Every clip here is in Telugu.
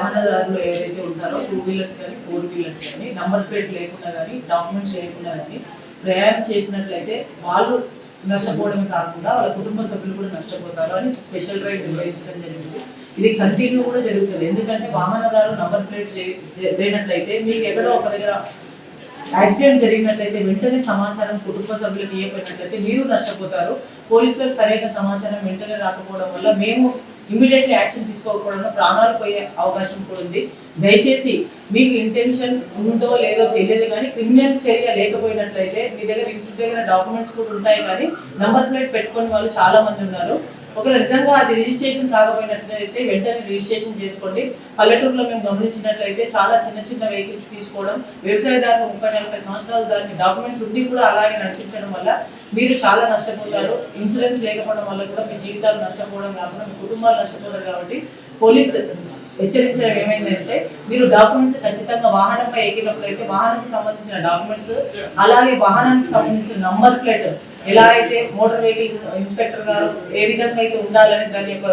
వాహనదారులు ఏదైతే ఉంటారో టూ వీలర్స్ కానీ ఫోర్ వీలర్స్ కానీ నంబర్ ప్లేట్ లేకుండా కానీ డాక్యుమెంట్స్ లేకుండా కానీ ప్రయాణం చేసినట్లయితే వాళ్ళు నష్టపోవడమే కాకుండా వాళ్ళ కుటుంబ సభ్యులు కూడా నష్టపోతారు అని స్పెషల్ రైడ్ నిర్వహించడం జరిగింది. ఇది కంటిన్యూ కూడా జరుగుతుంది. ఎందుకంటే వాహనదారు నంబర్ ప్లేట్ లేనట్లయితే మీకు ఎక్కడో ఒక దగ్గర యాక్సిడెంట్ జరిగినట్లయితే వెంటనే సమాచారం కుటుంబ సభ్యులకు ఇవ్వకపోయినట్లయితే మీరు నష్టపోతారు. పోలీసులకు సరైన సమాచారం వెంటనే రాకపోవడం వల్ల మేము ఇమీడియట్లీ యాక్షన్ తీసుకోకపోవడం ప్రాణాలు పోయే అవకాశం కూడా ఉంది. దయచేసి మీకు ఇంటెన్షన్ ఉందో లేదో తెలియదు కానీ క్రిమినల్ చర్య లేకపోయినట్లయితే మీ దగ్గర ఇంటి దగ్గర డాక్యుమెంట్స్ కూడా ఉంటాయి కానీ నెంబర్ ప్లేట్ పెట్టుకుని వాళ్ళు చాలా మంది ఉన్నారు. ఒకవేళ నిజంగా అది రిజిస్ట్రేషన్ కాకపోయినట్లయితే వెంటనే రిజిస్ట్రేషన్ చేసుకోండి. పల్లెటూరులో మేము గమనించినట్లయితే చాలా చిన్న చిన్న వెహికల్స్ తీసుకోవడం వ్యవసాయదారులు ముప్పై నలభై సంవత్సరాలు దాని డాక్యుమెంట్స్ ఉండి కూడా అలాగే నడిపించడం వల్ల మీరు చాలా నష్టపోతారు. ఇన్సూరెన్స్ లేకపోవడం వల్ల కూడా మీ జీవితాలు నష్టపోవడం కాకుండా మీ కుటుంబాలు నష్టపోతారు కాబట్టి పోలీస్ హెచ్చరించడం ఏమైందంటే మీరు డాక్యుమెంట్స్ ఖచ్చితంగా వాహనంపై ఎక్కినప్పుడు అయితే వాహనానికి సంబంధించిన డాక్యుమెంట్స్ అలాగే వాహనానికి సంబంధించిన నంబర్ ప్లేట్ ఎలా అయితే మోటార్ వెహికల్ ఇన్స్పెక్టర్ గారు ఏ విధంగా అయితే ఉండాలని దాని యొక్క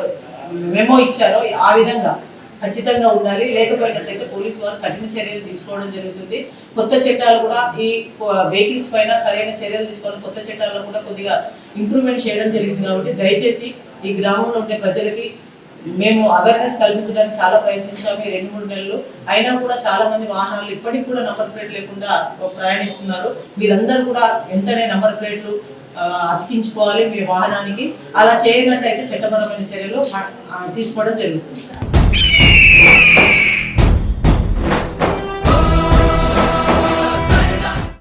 మెమో ఇచ్చారో ఆ విధంగా ఖచ్చితంగా ఉండాలి. లేకపోయినట్లయితే పోలీసు వారు కఠిన చర్యలు తీసుకోవడం జరుగుతుంది. కొత్త చట్టాలు కూడా ఈ వెహికల్స్ పైన సరైన చర్యలు తీసుకోవడం కొత్త చట్టాల్లో కూడా కొద్దిగా ఇంప్రూవ్మెంట్ చేయడం జరిగింది కాబట్టి దయచేసి ఈ గ్రామంలో ఉండే ప్రజలకి మేము అవేర్నెస్ కల్పించడానికి చాలా ప్రయత్నించాము ఈ రెండు మూడు నెలలు. అయినా కూడా చాలా మంది వాహనాలు ఇప్పటికి కూడా నంబర్ ప్లేట్ లేకుండా ప్రయాణిస్తున్నారు. మీరందరూ కూడా వెంటనే నంబర్ ప్లేట్లు అతికించుకోవాలి మీ వాహనానికి. అలా చేయనట్టయితే చట్టపరమైన చర్యలు తీసుకోవడం జరుగుతుంది.